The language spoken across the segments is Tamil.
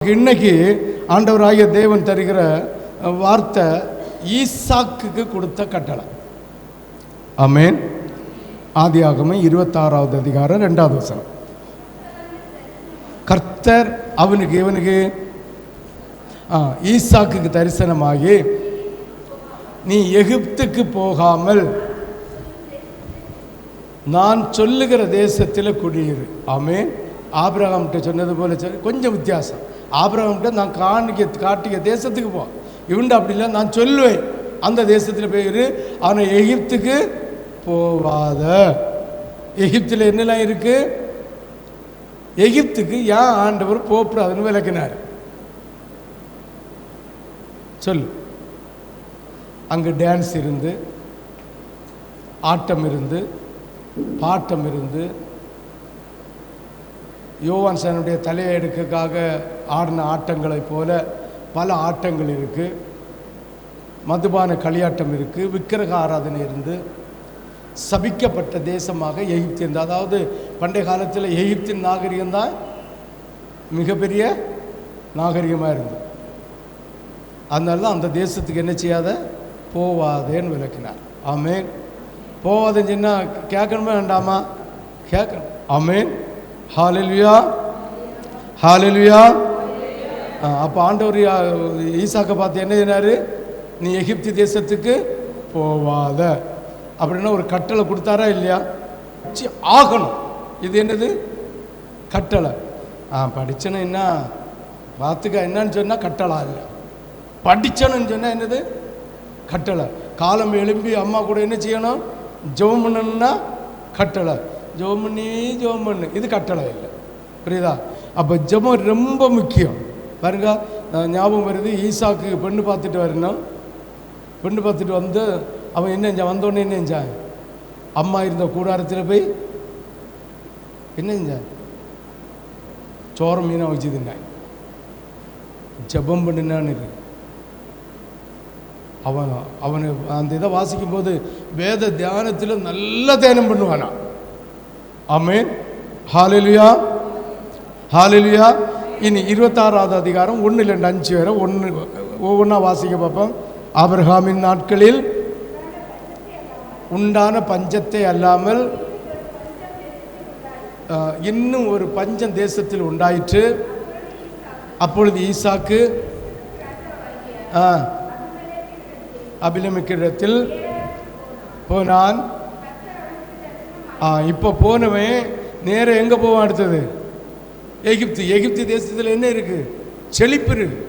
இன்னைக்கு ஆண்டவராகிய தேவன் தருகிற வார்த்தை ஈசாக்குக்கு கொடுத்த கட்டளை. ஆமென். ஆதியாகமம் இருபத்தாறாவது அதிகாரம் ரெண்டாவது வசனம். கர்த்தர் அவனுக்கு இவனுக்கு ஆ, ஈசாக்குக்கு தரிசனமாகி நீ எகிப்துக்கு போகாமல் நான் சொல்லுகிற தேசத்தில் குடியிரு. அமேன் ஆபிரகாம்கிட்ட சொன்னது போல கொஞ்சம் வித்தியாசம். ஆபிரகாம்கிட்ட நான் காணிக்க காட்டிய தேசத்துக்கு போ. இவன்ட்டு அப்படி இல்லை நான் சொல்லுவேன். அந்த தேசத்தில் போயிரு அவனை எகிப்துக்கு போவாத. எகிப்தில் என்னெல்லாம் இருக்கு? எகிப்துக்கு ஏன் ஆண்டவர் போகக்கூடாதுன்னு விளக்கினார். சொல்லு. அங்கே டான்ஸ் இருந்து ஆட்டம் இருந்து பாட்டம் இருந்து யோவான் சனுடைய தலையை எடுக்கக்காக ஆடின ஆட்டங்களைப் போல பல ஆட்டங்கள் இருக்குது மதுபான களியாட்டம் இருக்குது விக்கிரக ஆராதனை இருந்து சபிக்கப்பட்ட தேசமாக எகிப்து இருந்தது அதாவது பண்டைய காலத்தில் எகிப்தின் நாகரிகம்தான் மிகப்பெரிய நாகரிகமாக இருந்தது அதனால தான் அந்த தேசத்துக்கு என்ன செய்யாத? போவாதேன்னு விளக்கினார். ஆமேன். போவாதேன்னு சொன்னால் கேட்கணுமா வேண்டாமா? கேட்கணும் ஆமேன். ஹாலெல்வியா ஹாலெல்வியா அப்போ ஆண்டவர் யா- ஈசாக்கை பார்த்து என்ன சொன்னார்? நீ எகிப்தி தேசத்துக்கு போவாத. அப்படின்னா ஒரு கட்டளை கொடுத்தாரா இல்லையா? சி, ஆகணும். இது என்னது? கட்டளை. ஆ படிச்சேன்னு என்ன? பார்த்துக்க என்னன்னு சொன்னால் கட்டளை இல்லை படிச்சேன்னு சொன்னால் என்னது? கட்டளை. காலம் எழும்பி அம்மா கூட என்ன செய்யணும்? ஜெபம் பண்ணணும்னா கட்டளை. ஜெபம் பண்ணி ஜெபம் பண்ணு இது கட்டளை இல்லை. புரியுதா? அப்போ ஜெபம் ரொம்ப முக்கியம். பாருங்க நான் ஞாபகம் வருது ஈசாக்கு பெண்ணு பார்த்துட்டு வரணும் பெண்ணு பார்த்துட்டு வந்து அவன் என்ன வந்தோடனே என்ன செஞ்சான்? அம்மா இருந்த கூடாரத்தில் போய் என்ன செஞ்சான்? சோரம் மீனாக வச்சு தின்னான். ஜெபம் பண்ணினான்னு இருக்கு. அவன் அவனு அந்த இதை வாசிக்கும் போது வேத தியானத்தில் நல்ல தியானம் பண்ணுவானா ஆமேன். ஹாலிலியா ஹாலிலியா இனி இருபத்தாறாவது அதிகாரம் ஒன்று ரெண்டு அஞ்சு வரை ஒன்று ஒவ்வொன்றா வாசிக்க பார்ப்போம். ஆபிரகாமின் நாட்களில் உண்டான பஞ்சத்தை அல்லாமல் இன்னும் ஒரு பஞ்சம் தேசத்தில் உண்டாயிற்று. அப்பொழுது ஈசாக்கு ஆ அபிலமிக்கிடத்தில் போனான். ஆ இப்போ போனவன் நேராக எங்கே போவான் அடுத்தது? எகிப்து எகிப்து தேசத்தில் என்ன இருக்குது செழிப்பு இருக்குது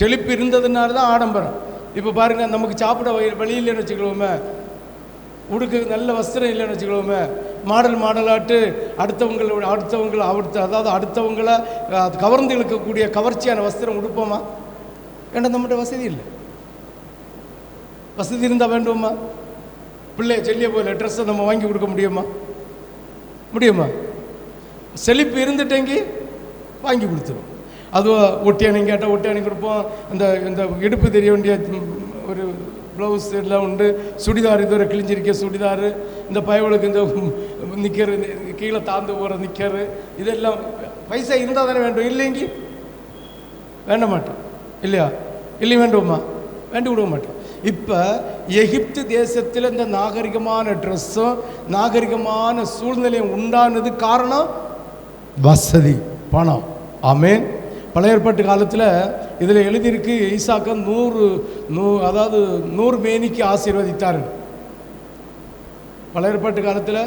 செழிப்பு இருந்ததுனால தான் ஆடம்பரம். இப்போ பாருங்கள் நமக்கு சாப்பிட வழி வழி இல்லைன்னு வச்சுக்கலாமே உடுக்கு நல்ல வஸ்திரம் இல்லைன்னு வச்சுக்கலாமே மாடல் மாடலாட்டு அடுத்தவங்களோட அடுத்தவங்களை அடுத்த அதாவது அடுத்தவங்களை கவர்ந்து இழுக்கக்கூடிய கவர்ச்சியான வஸ்திரம் உடுப்போமா? ஏன்னா நம்மகிட்ட வசதி இல்லை. வசதி இருந்தால் வேண்டுமா? பிள்ளைய செல்லிய போல ட்ரெஸ்ஸை நம்ம வாங்கி கொடுக்க முடியுமா? முடியுமா? செழிப்பு இருந்துட்டேங்கி வாங்கி கொடுத்துரும். அதுவும் ஒட்டியானி கேட்டால் ஒட்டியானி கொடுப்போம். இந்த இந்த இடுப்பு தெரிய வேண்டிய ஒரு ப்ளவுஸ் எல்லாம் உண்டு. சுடிதார் இதுவரை கிழிஞ்சிருக்க சுடிதார். இந்த பயவளுக்கு இந்த நிற்கிற கீழே தாழ்ந்து போகிற நிற்கிற இதெல்லாம் பைசா இருந்தால் தானே வேண்டும். இல்லைங்கி வேண்ட மாட்டோம் இல்லையா? இல்லை வேண்டுமா வேண்டி விட மாட்டோம். இப்போ எகிப்து தேசத்தில் இந்த நாகரிகமான ட்ரெஸ்ஸும் நாகரிகமான சூழ்நிலையும் உண்டானது காரணம் வசதி பணம். ஆமேன். பழைய ஏற்பாட்டு காலத்தில் இதில் எழுதியிருக்கு ஈசாக்க நூறு நூ அதாவது நூறு மேனிக்கு ஆசீர்வதித்தார். பழைய ஏற்பாட்டு காலத்தில்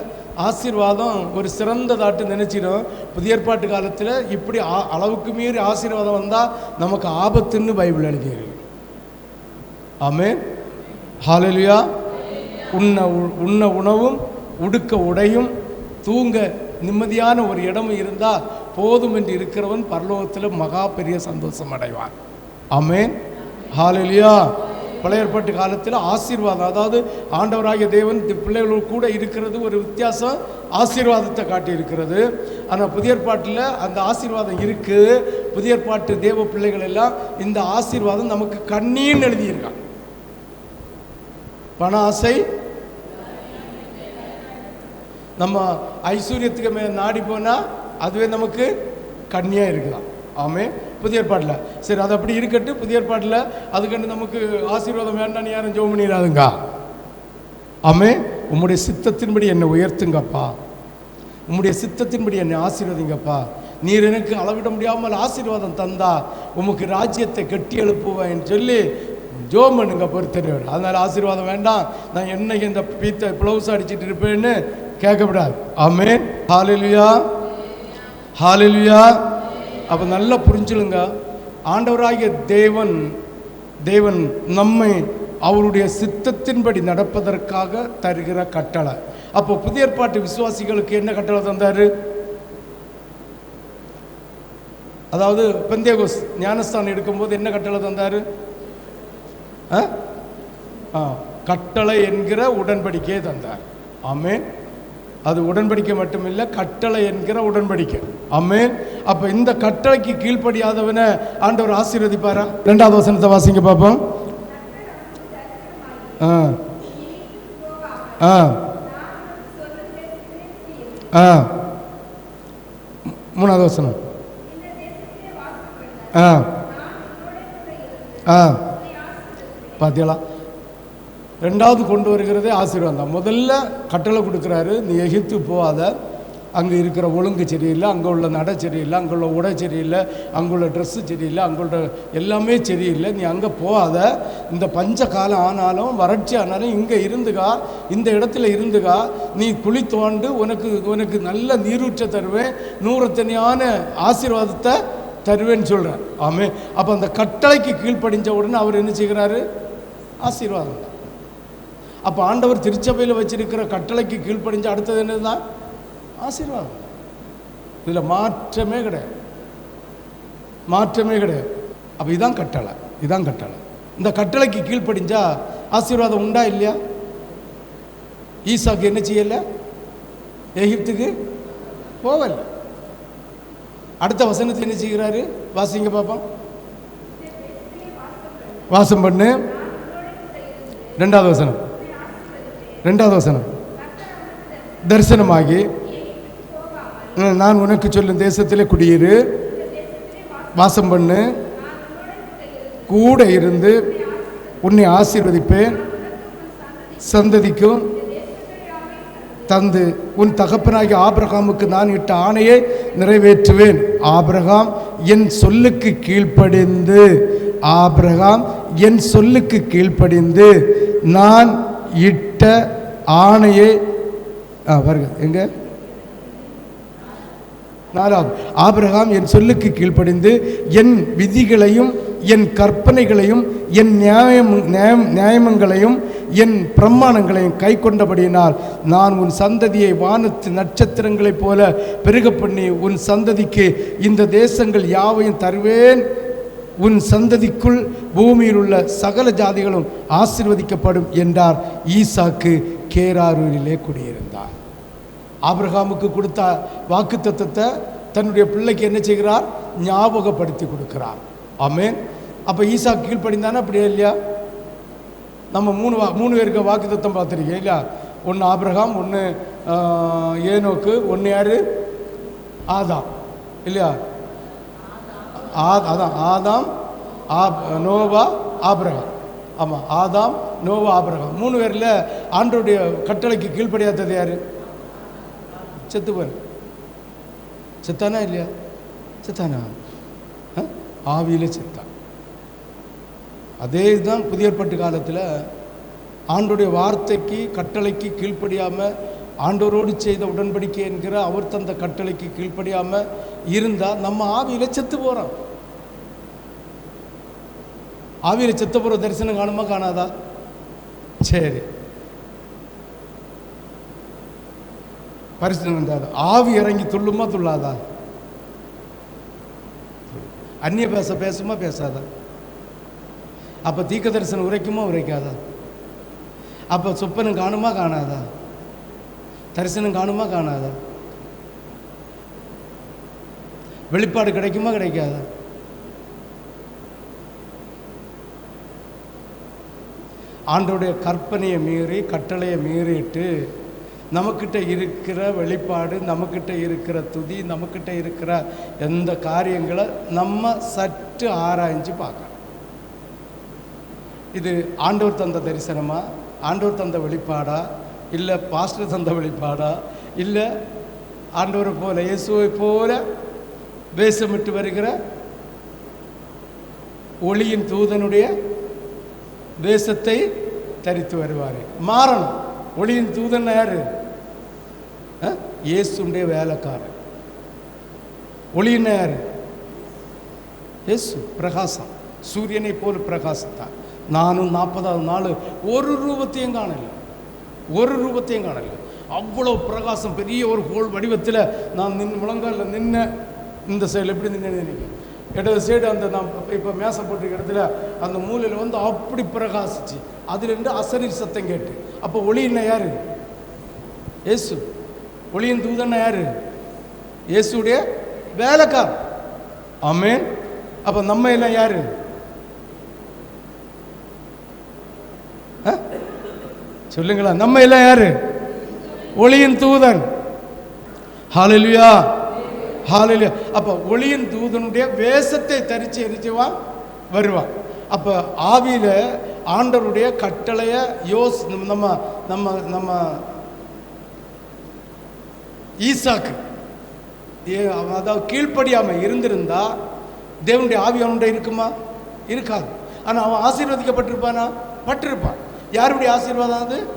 ஆசீர்வாதம் ஒரு சிறந்ததாட்டு நினைச்சிடும் புதிய ஏற்பாட்டு காலத்தில் இப்படி அளவுக்கு மீறி ஆசீர்வாதம் வந்தால் நமக்கு ஆபத்துன்னு பைபிள் எழுதியிருக்கு. ஆமென். ஹாலலியா உண்ண உண்ண உணவும் உடுக்க உடையும் தூங்க நிம்மதியான ஒரு இடமும் இருந்தால் போதும் என்று இருக்கிறவன் பரலோகத்தில் மகா பெரிய சந்தோஷம் அடைவான். அமேன் ஹாலலியா பழையற்பட்டு காலத்தில் ஆசீர்வாதம் அதாவது ஆண்டவராகிய தேவன் பிள்ளைகளோடு கூட இருக்கிறது ஒரு வித்தியாசம் ஆசீர்வாதத்தை காட்டி இருக்கிறது ஆனால் புதியற்பாட்டில் அந்த ஆசீர்வாதம் இருக்குது புதிய ஏற்பாட்டு தேவ பிள்ளைகள் எல்லாம் இந்த ஆசீர்வாதம் நமக்கு கண்ணீர்னு எழுதியிருக்காங்க. பண ஆசை நம்ம ஐஸ்வர்யத்துக்கு மேலே நாடி போனால் அதுவே நமக்கு கண்ணியாக இருக்கலாம். ஆமே. புதிய ஏற்பாட்டில். சரி அது அப்படி இருக்கட்டும். புதிய ஏற்பாட்டில் அதுக்கண்டு நமக்கு ஆசீர்வாதம் வேண்டாம்னு யாரும் ஜோம் பண்ணிடாதுங்க. ஆமே. உம்முடைய சித்தத்தின்படி என்னை உயர்த்துங்கப்பா. உம்முடைய சித்தத்தின்படி என்னை ஆசீர்வதிங்கப்பா. நீர் எனக்கு அளவிட முடியாமல் ஆசீர்வாதம் தந்தா உமக்கு ராஜ்யத்தை கட்டி எழுப்புவேன் சொல்லி ஜோம் பண்ணுங்க பொறுத்தவர் அதனால் ஆசீர்வாதம் வேண்டாம். நான் என்னைக்கு இந்த பீத்த ப்ளவுஸ் அடிச்சுட்டு இருப்பேன்னு கேட்கக்கூடாது ஆமே ஹாலிலியா ஹாலிலியா அப்போ நல்லா புரிஞ்சுலுங்க ஆண்டவராகிய தேவன் தேவன் நம்மை அவருடைய சித்தத்தின்படி நடப்பதற்காக தருகிற கட்டளை. அப்போ புதிய ஏற்பாட்டு விசுவாசிகளுக்கு என்ன கட்டளை தந்தார்? அதாவது பெந்தேகோஸ் ஞானஸ்தானம் எடுக்கும்போது என்ன கட்டளை தந்தார்? கட்டளை என்கிற உடன்படிக்கையை தந்தார். ஆமென். அது உடன்படிக்கை மட்டுமில்லை கட்டளை என்கிற உடன்படிக்கை. அம்மேன் அப்ப இந்த கட்டளைக்கு கீழ்ப்படியாதவனை ஆண்டவர் ஆசீர்வதிப்பாரா? ரெண்டாவது வசனத்தை வாசிங்க பார்ப்போம் ஆ. ஆ. ஆ. மூணாவது வசனம். ஆ. ஆ. பார்த்தீங்களா ரெண்டாவது கொண்டு வருகிறதே ஆசீர்வாதம். முதல்ல கட்டளை கொடுக்குறாரு நீ எகிப்து போகாத. அங்கே இருக்கிற ஒழுங்கு சரியில்லை அங்கே உள்ள நடை சரியில்லை அங்கே உள்ள உடை சரியில்லை அங்கே உள்ள ட்ரெஸ்ஸு சரியில்லை அங்கே உள்ள எல்லாமே சரியில்லை. நீ அங்கே போகாத. இந்த பஞ்ச காலம் ஆனாலும் வறட்சி ஆனாலும் இங்கே இருந்துகா இந்த இடத்துல இருந்துகா. நீ குழி தோண்டு உனக்கு உனக்கு நல்ல நீரூற்ற தருவேன் நூறத்தனியான ஆசீர்வாதத்தை தருவேன்னு சொல்கிறேன் ஆமே அப்போ அந்த கட்டளைக்கு கீழ்ப்படிஞ்ச உடனே அவர் என்ன செய்கிறாரு? ஆசீர்வாதம். தான் அப்போ ஆண்டவர் திருச்சபையில் வச்சிருக்கிற கட்டளைக்கு கீழ்ப்படிஞ்சு அடுத்தது என்னதுதான் ஆசீர்வாதம். இதில் மாற்றமே கிடையாது. மாற்றமே கிடையாது. அப்போ இதான் கட்டளை. இதான் கட்டளை. இந்த கட்டளைக்கு கீழ்ப்படிஞ்சா ஆசீர்வாதம் உண்டா இல்லையா? ஈசாக்கு என்ன செய்யல? எகிப்துக்கு போகல. அடுத்த வசனத்தை என்ன செய்கிறாரு? வாசிங்க பாப்போம். வாசம் பண்ணு. ரெண்டாவது வசனம். ரெண்டாவது வசனம். தரிசனமாகி நான் உனக்கு சொல்லும் தேசத்திலே குடியிரு வாசம் பண்ணு கூட இருந்து உன்னை ஆசீர்வதிப்பேன் சந்ததிக்கும் தந்து உன் தகப்பனாகிய ஆபிரகாமுக்கு நான் இட்ட ஆணையை நிறைவேற்றுவேன். ஆபிரகாம் என் சொல்லுக்கு கீழ்ப்படிந்து ஆபிரகாம் என் சொல்லுக்கு கீழ்ப்படிந்து நான் இட்ட ஆணையை பாருங்கள் எங்க? நாலாவது ஆபிரகாம் என் சொல்லுக்கு கீழ்ப்படிந்து என் விதிகளையும் என் கற்பனைகளையும் என் நியாயம் நியாயம் நியாயமங்களையும் என் பிரமாணங்களையும் கை கொண்டபடியினால் நான் உன் சந்ததியை வானத்து நட்சத்திரங்களைப் போல பெருக பண்ணி உன் சந்ததிக்கு இந்த தேசங்கள் யாவையும் தருவேன் உன் சந்ததிக்குள் பூமியில் உள்ள சகல ஜாதிகளும் ஆசிர்வதிக்கப்படும் என்றார். ஈசாக்கு கேராரூரிலே குடியிருந்தார். ஆபிரகாமுக்கு கொடுத்த வாக்குத்தத்தத்தை தன்னுடைய பிள்ளைக்கு என்ன செய்கிறார்? ஞாபகப்படுத்தி கொடுக்கிறார். ஆமேன். அப்போ ஈசா கீழ்ப்படிந்தானே? அப்படியே இல்லையா? நம்ம மூணு வா மூணு பேருக்கு வாக்குத்தத்தம் பார்த்துருக்கேன் இல்லையா? ஒன்று ஆபிரகாம் ஒன்று ஏனோக்கு ஒன்று யார்? ஆதாம் இல்லையா? ஆ அதான் ஆதாம் ஆப் நோவா ஆபிரகம். ஆமாம் ஆதாம் நோவா ஆபிரகம். மூணு பேரில் ஆண்டோடைய கட்டளைக்கு கீழ்ப்படியாதது யார்? செத்துவன் செத்தானா இல்லையா? செத்தானா? ஆ? செத்தான். அதே தான் புதியற்பட்டு காலத்தில் ஆண்டுடைய வார்த்தைக்கு கட்டளைக்கு கீழ்ப்படியாமல் ஆண்டவரோடு செய்த உடன்படிக்கை என்கிற அவர் தந்த கட்டளைக்கு கீழ்ப்படியாமல் இருந்தால் நம்ம ஆவியில செத்து போகிறோம் ஆவியில செத்து போகிற தரிசனம் காணுமா காணாதா? சரி. பரிசனம் வந்தாது ஆவி இறங்கி துள்ளுமா துள்ளாதா? அந்நிய பேச பேசுமா பேசாதா? அப்போ தீக்க தரிசனம் உரைக்குமா உரைக்காதா? அப்போ சொப்பனம் காணுமா காணாதா? தரிசனம் காணுமா? காணாதா. வெளிப்பாடு கிடைக்குமா? கிடைக்காதா. ஆண்டோடைய கற்பனையை மீறி கட்டளையை மீறிட்டு நமக்கிட்ட இருக்கிற வெளிப்பாடு நமக்கிட்ட இருக்கிற துதி நமக்கிட்ட இருக்கிற எந்த காரியங்களை நம்ம சற்று ஆராய்ஞ்சு பார்க்கணும். இது ஆண்டவர் தந்த தரிசனமா? ஆண்டவர் தந்த வெளிப்பாடா? இல்லை பாஸ்டர் தந்த வெளிப்பாடா இல்லை ஆண்டவரை போல இயேசுவை போல வேஷமிட்டு வருகிற ஒளியின் தூதனுடைய வேஷத்தை தரித்து வருவார். மாறணும். ஒளியின் தூதன் யாரு? இயேசுடைய வேலைக்காரன். ஒளியின் யாரு? இயேசு பிரகாசம். சூரியனை போல பிரகாசத்தான் நானும் நாற்பதாவது நாள் ஒரு ரூபத்தையும் காணலை. ஒரு ரூபத்தையும் காணல அவ்வளோ பிரகாசம் பெரிய ஒரு கோல் வடிவத்தில் நான் நின்று முழங்கால நின்ன இந்த சைடில் எப்படி நின்று நினைக்கிறேன் இடது சைடு அந்த நான் இப்போ மேசம் போட்டிருக்க இடத்துல அந்த மூலையில் வந்து அப்படி பிரகாசிச்சு. அதுலேருந்து அசரீர் சத்தம் கேட்டு. அப்போ ஒளி என்ன ஏசு ஒளியின் தூதன் யார்? இயேசுடைய வேலைக்கார் ஆமென். அப்போ நம்ம எல்லாம் யாரு? சொல்லுங்களா நம்ம எல்லாம் யாரு? ஒளியின் தூதன். ஹாலலியா ஹாலலியா அப்ப ஒளியின் தூதனுடைய வேஷத்தை தரிச்சு எரிச்சுவான் வருவான் அப்ப ஆவியில ஆண்டவருடைய கட்டளைய யோஸ் நம்ம நம்ம நம்ம ஈசாக்கு. அவன் அதாவது கீழ்ப்படியாம இருந்திருந்தா தேவனுடைய ஆவி அவனுடைய இருக்குமா? இருக்காது. ஆனா அவன் ஆசீர்வதிக்கப்பட்டிருப்பானா? பட்டிருப்பான். யாருடைய ஆசீர்வாதம் அது?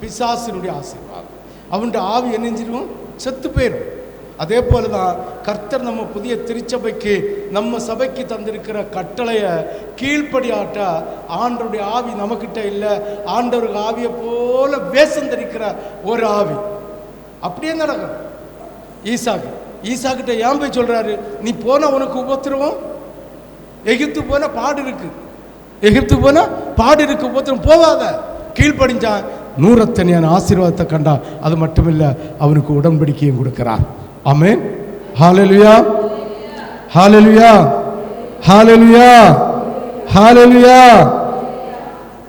பிசாசினுடைய ஆசீர்வாதம். அவனுடைய ஆவி என்னஞ்சிடும் செத்து போயிடும் அதே போல தான் கர்த்தர் நம்ம புதிய திருச்சபைக்கு நம்ம சபைக்கு தந்திருக்கிற கட்டளையை கீழ்ப்படியாட்டா ஆண்டவருடைய ஆவி நம்மக்கிட்ட இல்லை. ஆண்டவருக்கு ஆவியை போல வேஷம் தரிக்கிற ஒரு ஆவி. அப்படியே நடக்கும்? ஈசாக்கு. ஈசாக்கிட்ட ஏன் போய் சொல்கிறாரு நீ போனால் உனக்கு உபத்திரவம்? எகிப்து போன பாடு இருக்குது எகிப்து போனால் பாடு இருக்கு உபத்திரம் போகாத. கீழ்ப்படிஞ்சான் நூறத்தனியான ஆசீர்வாதத்தை கண்டா அது மட்டுமில்லை அவனுக்கு உடன்படிக்கையும் கொடுக்கிறார். Amen. Hallelujah hallelujah hallelujah hallelujah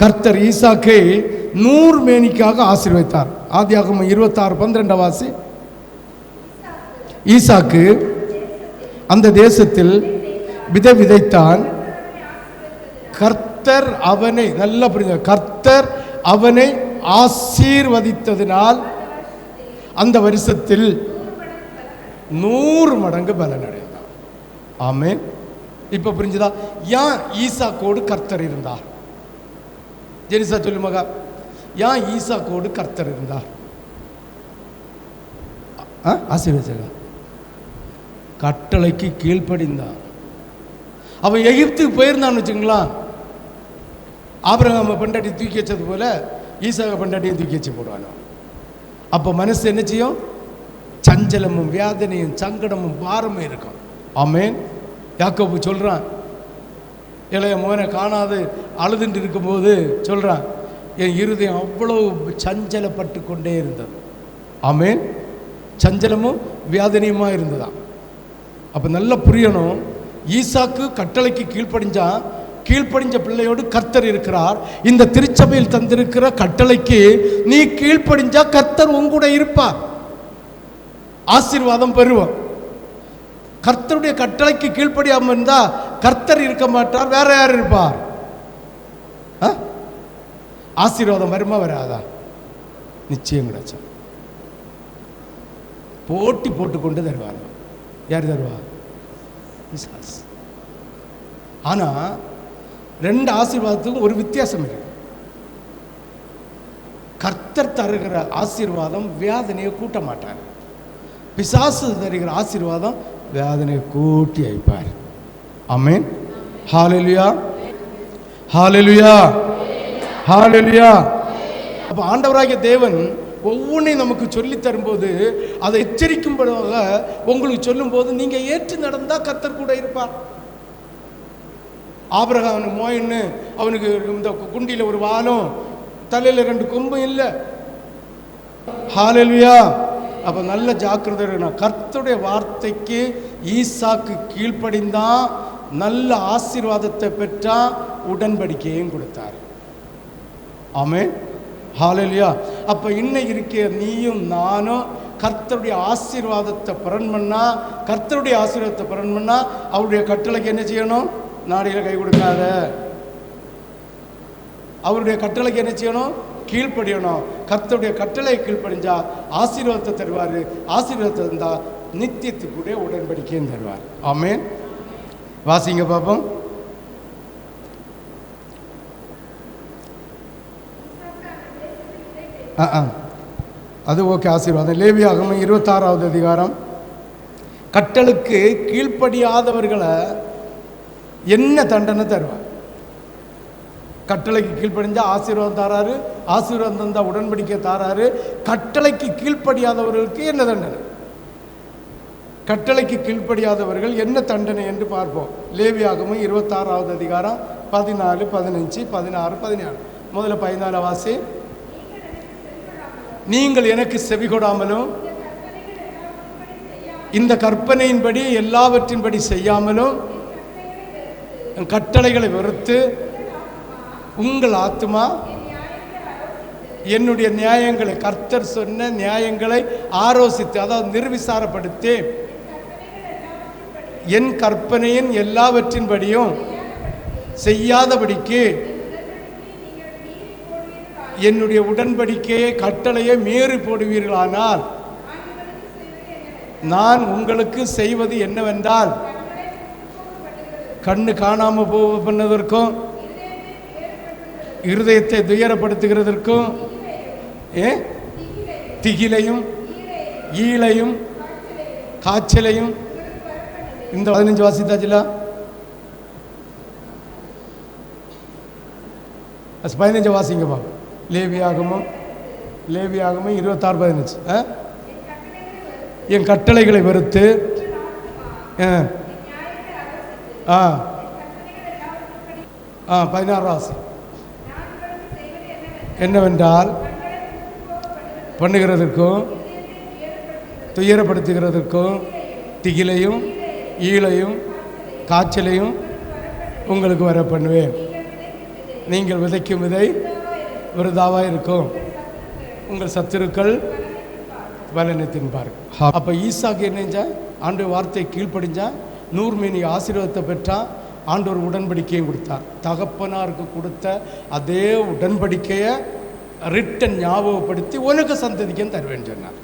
கர்த்தர் ஈசாக்கை நூறு மேனிக்காக ஆசீர்வதித்தார். ஆதியாகமம் இருபத்தாறு பன்னிரெண்டாம் வாசி. ஈசாக்கு அந்த தேசத்தில் விதை விதைத்தான் கர்த்தர் அவனை நல்லா புரியுங்க. கர்த்தர் அவனை ஆசீர்வதித்ததினால் அந்த வருஷத்தில் நூறு மடங்கு பலன் அடைந்தான் ஆமென். இப்ப புரிஞ்சுதா? ஏன் ஈசாக்கோடு கர்த்தர் இருந்தார்? ஜெனிசா சொல்லு மகா. ஏன் ஈசாக்கோடு கர்த்தர் இருந்தார்? ஆசீர்வதிச்சா கட்டளைக்கு கீழ்ப்படிந்தான். அவன் எகிப்துக்கு போயிருந்தான்னு வச்சுங்களா ஆபிரகாம பெண்டாட்டி தூக்கி வச்சது போல ஈசாக பெண்டாட்டியும் தூக்கி வச்சு போடுவானோ? அப்போ மனசு என்ன செய்யும்? சஞ்சலமும் வேதனையும் சங்கடமும் பாரமும் இருக்கும். ஆமேன். யாக்கோபு சொல்கிறான் இளைய மோனை காணாது அழுதுண்டு இருக்கும்போது சொல்கிறான் என் இருதயம் அவ்வளவு சஞ்சலப்பட்டு கொண்டே இருந்தது. ஆமேன். சஞ்சலமும் வேதனையுமா இருந்ததா? அப்போ நல்லா புரியணும். ஈசாக்கு கட்டளைக்கு கீழ்ப்படிஞ்சான் கீழ்ப்படிஞ்ச பிள்ளையோடு கர்த்தர் இருக்கிறார். இந்த திருச்சபையில் தந்திருக்கிற கட்டளைக்கு நீ கீழ்ப்படிஞ்சா கர்த்தர் உங்கூட இருப்பார். ஆசீர்வாதம் பெறுவோம் கர்த்தருடைய கட்டளைக்கு கீழ்ப்படியாமல் இருந்தா கர்த்தர் இருக்க மாட்டார் வேற யார் இருப்பார்? ஆ? ஆசீர்வாதம் வருமா வராதா? நிச்சயம் கிடைச்சா. போட்டி போட்டுக்கொண்டு தருவார். யார் தருவா? ஆனால் ரெண்டு ஆசீர்வாதத்துக்கும் ஒரு வித்தியாசம் இருக்கு. கர்த்தர் தருகிற ஆசீர்வாதம் வேதனையை கூட்ட மாட்டார். பிசாசு தருகிற ஆசீர்வாதம் வேதனையை கூட்டி வைப்பார் அமேன் ஹalleluya. ஹalleluya. ஹalleluya. அப்போ ஆண்டவராகிய தேவன் ஒவ்வொன்றையும் நமக்கு சொல்லி தரும்போது அதை எச்சரிக்கும்படியாக உங்களுக்கு சொல்லும்போது நீங்கள் ஏற்று நடந்தால் கர்த்தர் கூட இருப்பார். ஆபிரகாம் மோயின்னு அவனுக்கு இந்த குண்டியில் ஒரு வாலும் தலையில் ரெண்டு கொம்பும் இல்லை. ஹாலல்வியா அப்போ நல்ல ஜாக்கிரதை இருக்கணும். கர்த்தருடைய வார்த்தைக்கு ஈசாக்கு கீழ்ப்படிந்தான் நல்ல ஆசீர்வாதத்தை பெற்றா உடன்படிக்கையும் கொடுத்தார். ஆமே ஹாலலியா அப்போ இன்னும் இருக்க நீயும் நானும் கர்த்தருடைய ஆசீர்வாதத்தை பரன் பண்ணால் கர்த்தருடைய ஆசீர்வாதத்தை பரன் பண்ணால் அவருடைய கட்டளைக்கு என்ன செய்யணும்? நாடியில் கை கொடுக்காத. அவருடைய கட்டளைக்கு என்ன செய்யணும்? கீழ்ப்படியணும். கர்த்தருடைய கட்டளை கீழ்ப்படிஞ்சா ஆசீர்வாதத்தை தருவார். ஆசீர்வாதத்தை தந்தா நித்தியத்துக்குடைய உடன்படிக்கையும் தருவார். ஆமேன். வாசிங்க பாப்போம். ஆ ஆ. அது ஓகே ஆசீர்வாதம். லேவியாகமம் இருபத்தாறாவது அதிகாரம். கட்டளுக்கு கீழ்ப்படியாதவர்களை என்ன தண்டனை தருவார்? கட்டளைக்கு கீழ்ப்படிஞ்சால் ஆசீர்வாதம் தாராரு ஆசீர்வாதம் தந்தால் உடன்படிக்கை தாராரு. கட்டளைக்கு கீழ்ப்படியாதவர்களுக்கு என்ன தண்டனை? கட்டளைக்கு கீழ்ப்படியாதவர்கள் என்ன தண்டனை என்று பார்ப்போம். லேவியாகமும் இருபத்தாறாவது அதிகாரம் பதினாலு பதினஞ்சு பதினாறு பதினேழு. முதல்ல பதினாலு வாசி. நீங்கள் எனக்கு செவி கொடாமலும் இந்த கற்பனையின்படி எல்லாவற்றின்படி செய்யாமலும் என் கட்டளைகளை வெறுத்து உங்கள் ஆத்துமா? என்னுடைய நியாயங்களை கர்த்தர் சொன்ன நியாயங்களை ஆரோசித்து அதாவது நிர்விசாரப்படுத்தி என் கற்பனையின் எல்லாவற்றின்படியும் செய்யாதபடிக்கு என்னுடைய உடன்படிக்கையை கட்டளையை மீறி போடுவீர்களானால் நான் உங்களுக்கு செய்வது என்னவென்றால் கண்ணு காணாம போ பண்ணதற்கும் இருதயத்தை துயரப்படுத்துகிறதற்கும் ஏ? திகிலையும் ஈழையும் காய்ச்சலையும் இந்த பதினஞ்சு வாசித்தாச்சுல? பதினஞ்சு வாசிங்கப்பா. பா லேவியாகமும் லேவியாகமும் இருபத்தாறு பதினஞ்சு ஆ? என் கட்டளைகளை வெறுத்து ஆ. ஆ பதினாறு ராசி. என்னவென்றால் பண்ணுகிறதற்கும் துயரப்படுத்துகிறதற்கும் திகிலையும் ஈழையும் காய்ச்சலையும் உங்களுக்கு வர பண்ணுவேன் நீங்கள் விதைக்கும் விதை விருதாவாக இருக்கும். உங்கள் சத்துருக்கள் பலனை தின்பார்கள் அப்போ ஈசாக்கு என்னஞ்சா ஆண்டு வார்த்தை கீழ்ப்படிஞ்சா நூர்மேனி ஆசீர்வாதத்தை பெற்றா ஆண்டவர் உடன்படிக்கையை கொடுத்தார். தகப்பனாருக்கு கொடுத்த அதே உடன்படிக்கையை ரிட்டன் ஞாபகப்படுத்தி உனக்கு சந்ததிக்கும் தருவேன்னு சொன்னார்.